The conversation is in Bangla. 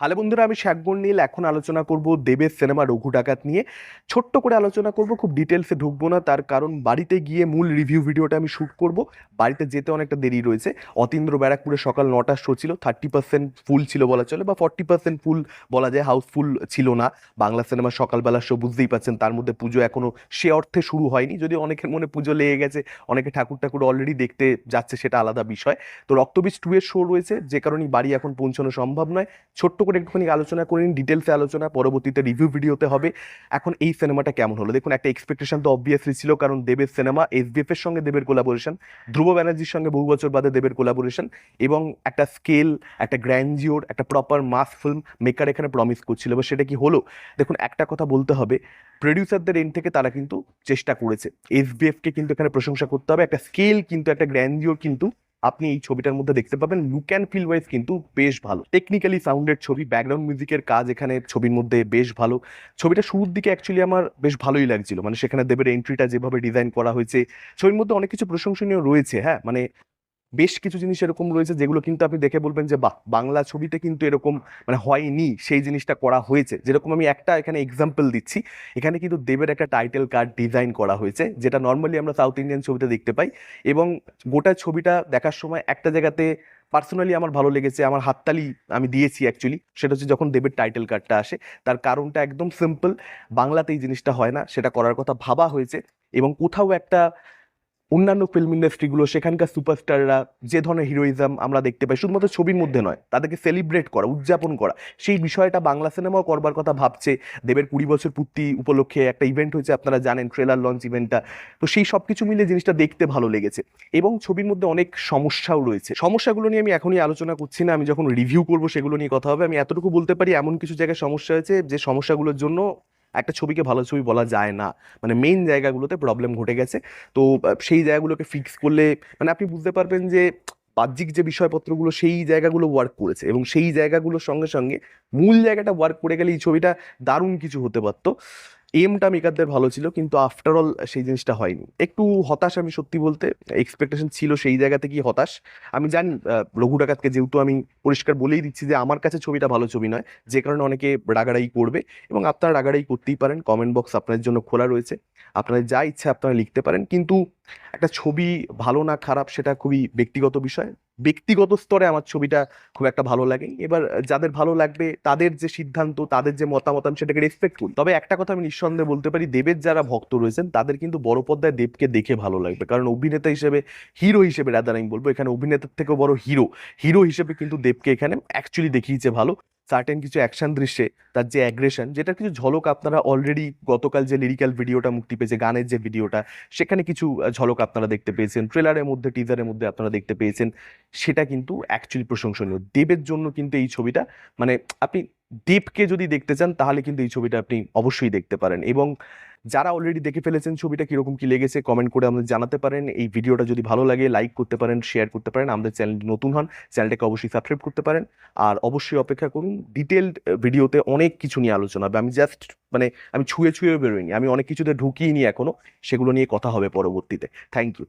হ্যালো বন্ধুরা, আমি শাকবন নীল এখন আলোচনা করব দেবের সিনেমা রঘু ডাকাত নিয়ে। ছোট্ট করে আলোচনা করব, খুব ডিটেলসে ঢুকবো না। তার কারণ বাড়িতে গিয়ে মূল রিভিউ ভিডিওটা আমি শ্যুট করব। বাড়িতে যেতে অনেকটা দেরি রয়েছে। অতীন্দ্র ব্যারাকপুরে সকাল নটার শো ছিল। থার্টি পার্সেন্ট ফুল ছিল বলা চলে, বা ফর্টি পার্সেন্ট ফুল বলা যায়। হাউসফুল ছিল না। বাংলা সিনেমা সকালবেলার শো বুঝতেই পাচ্ছেন, তার মধ্যে পুজো এখনও সে অর্থে শুরু হয়নি। যদি অনেকের মনে পুজো লেগে গেছে, অনেকে ঠাকুর ঠাকুর অলরেডি দেখতে যাচ্ছে, সেটা আলাদা বিষয়। তো রক্তবীজ টু এর শো রয়েছে, যে কারণে বাড়ি এখন পৌঁছানো সম্ভব নয়। ছোট্ট করে একটুখানি আলোচনা করে নিন ডিটেলসে আলোচনা, পরবর্তীতে রিভিউ ভিডিওতে হবে। এখন এই সিনেমাটা কেমন হলো? দেখুন, একটা এক্সপেকটেশন তো অবভিয়াসলি ছিল, কারণ দেবের সিনেমা এসবিএফ এর সঙ্গে দেবের কোলাবোরেশন ধ্রুব ব্যানার্জির সঙ্গে বহু বছর বাদে দেবের কোলাবোরেশন এবং একটা স্কেল একটা গ্র্যান্ডিওর একটা প্রপার মাস ফিল্ম মেকার এখানে প্রমিস করছিল। এবার সেটা কি হলো? দেখুন, একটা কথা বলতে হবে প্রডিউসারদের এন্ড থেকে তারা কিন্তু চেষ্টা করেছে। এসবিএফকে কিন্তু এখানে প্রশংসা করতে হবে, একটা স্কেল কিন্তু, একটা গ্র্যান্ডিওর কিন্তু আপনি এই ছবিটার মধ্যে দেখতে পাবেন লুক অ্যান্ড ফিল ওয়াইজ কিন্তু বেশ ভালো। টেকনিক্যালি সাউন্ডের ছবি ব্যাকগ্রাউন্ড মিউজিকের কাজ এখানে ছবির মধ্যে বেশ ভালো। ছবিটা শুরুর দিকে অ্যাকচুয়ালি আমার বেশ ভালোই লাগছিল। মানে সেখানে দেবের এন্ট্রিটা যেভাবে ডিজাইন করা হয়েছে, ছবির মধ্যে অনেক কিছু প্রশংসনীয় রয়েছে হ্যাঁ? মানে বেশ কিছু জিনিস এরকম রয়েছে যেগুলো কিন্তু আপনি দেখে বলবেন যে, বাহ, বাংলা ছবিতে কিন্তু এরকম মানে হয়নি সেই জিনিসটা করা হয়েছে। যেরকম আমি একটা এখানে এক্সাম্পল দিচ্ছি। এখানে কিন্তু দেবের একটা টাইটেল কার্ড ডিজাইন করা হয়েছে, যেটা নর্মালি আমরা সাউথ ইন্ডিয়ান ছবিতে দেখতে পাই। এবং গোটা ছবিটা দেখার সময় একটা জায়গাতে পার্সোনালি আমার ভালো লেগেছে, আমার হাততালি আমি দিয়েছি অ্যাকচুয়ালি সেটা হচ্ছে যখন দেবের টাইটেল কার্ডটা আসে, তার কারণটা একদম সিম্পল বাংলাতে এই জিনিসটা হয় না, সেটা করার কথা ভাবা হয়েছে। এবং কোথাও একটা অন্যান্য ফিল্ম ইন্ডাস্ট্রিগুলো সেখানকার সুপারস্টাররা যে ধরনের হিরোইজম আমরা দেখতে পাই, শুধুমাত্র ছবির মধ্যে নয়, তাদেরকে সেলিব্রেট করা, উদযাপন করা, সেই বিষয়টা বাংলা সিনেমাও করবার কথা ভাবছে। দেবের কুড়ি বছর পূর্তি উপলক্ষে একটা ইভেন্ট হয়েছে, আপনারা জানেন ট্রেলার লঞ্চ ইভেন্টটা তো সেই সব কিছু মিলে জিনিসটা দেখতে ভালো লেগেছে। এবং ছবির মধ্যে অনেক সমস্যাও রয়েছে। সমস্যাগুলো নিয়ে আমি এখনই আলোচনা করছি না, আমি যখন রিভিউ করব, সেগুলো নিয়ে কথা হবে। আমি এতটুকু বলতে পারি, এমন কিছু জায়গায় সমস্যা হয়েছে, যে সমস্যাগুলোর জন্য একটা ছবিকে ভালো ছবি বলা যায় না। মানে মেইন জায়গাগুলোতে প্রবলেম ঘটে গেছে। তো সেই জায়গাগুলোকে ফিক্স করলে মানে আপনি বুঝতে পারবেন যে, বাহ্যিক যে বিষয়পত্রগুলো সেই জায়গাগুলো ওয়ার্ক করেছে এবং সেই জায়গাগুলোর সঙ্গে সঙ্গে মূল জায়গাটা ওয়ার্ক করে গেলে এই ছবিটা দারুণ কিছু হতে পারতো। এমটা মেকারদের ভালো ছিল, কিন্তু আফটার অল সেই জিনিসটা হয়নি। একটু হতাশ আমি সত্যি বলতে এক্সপেকটেশন ছিল সেই জায়গা থেকেই হতাশ। আমি জানি রঘু ডাকাতকে যেহেতু আমি পরিষ্কার বলেই দিচ্ছি যে আমার কাছে ছবিটা ভালো ছবি নয়, যে কারণে অনেকে রাগারাই করবে এবং আপনারা রাগারাই করতেই পারেন কমেন্ট বক্স আপনাদের জন্য খোলা রয়েছে। আপনাদের যা ইচ্ছা আপনারা লিখতে পারেন, কিন্তু একটা ছবি ভালো না খারাপ সেটা খুবই ব্যক্তিগত বিষয়। ব্যক্তিগত স্তরে আমার ছবিটা খুব একটা ভালো লাগে। এবার যাদের ভালো লাগবে, তাদের যে সিদ্ধান্ত, তাদের যে মতামত আমি সেটাকে রেসপেক্ট করি। তবে একটা কথা আমি নিঃসন্দেহে বলতে পারি, দেবের যারা ভক্ত রয়েছেন, তাদের কিন্তু বড় পর্দায় দেবকে দেখে ভালো লাগবে। কারণ অভিনেতা হিসেবে হিরো হিসেবে রাদার আমি বলব, এখানে অভিনেতার থেকেও বড় হিরো হিরো হিসেবে কিন্তু দেবকে এখানে অ্যাকচুয়ালি দেখিয়েছে ভালো। সার্টেন কিছু অ্যাকশন দৃশ্যে তার যে অ্যাগ্রেশন যেটা কিছু ঝলক আপনারা অলরেডি গতকাল যে লিরিক্যাল ভিডিওটা মুক্তি পেয়েছে, গানের যে ভিডিওটা সেখানে কিছু ঝলক আপনারা দেখতে পেয়েছেন। ট্রেলারের মধ্যে টিজারের মধ্যে আপনারা দেখতে পেয়েছেন। সেটা কিন্তু অ্যাকচুয়ালি প্রশংসনীয়। দেবের জন্য কিন্তু এই ছবিটা মানে আপনি দেবকে যদি দেখতে চান, তাহলে কিন্তু এই ছবিটা আপনি অবশ্যই দেখতে পারেন। এবং যারা অলরেডি দেখে ফেলেছেন ছবিটা কীরকম কি লেগেছে কমেন্ট করে আমাদের জানাতে পারেন। এই ভিডিওটা যদি ভালো লাগে লাইক করতে পারেন শেয়ার করতে পারেন, আমাদের চ্যানেলটি নতুন হন চ্যানেলটাকে অবশ্যই সাবস্ক্রাইব করতে পারেন। আর অবশ্যই অপেক্ষা করুন ডিটেলড ভিডিওতে অনেক কিছু নিয়ে আলোচনা হবে। আমি জাস্ট মানে আমি ছুঁয়ে ছুঁয়ে বেরোইনি। আমি অনেক কিছুতে ঢুকিয়ে নি এখনও। সেগুলো নিয়ে কথা হবে পরবর্তীতে। Thank you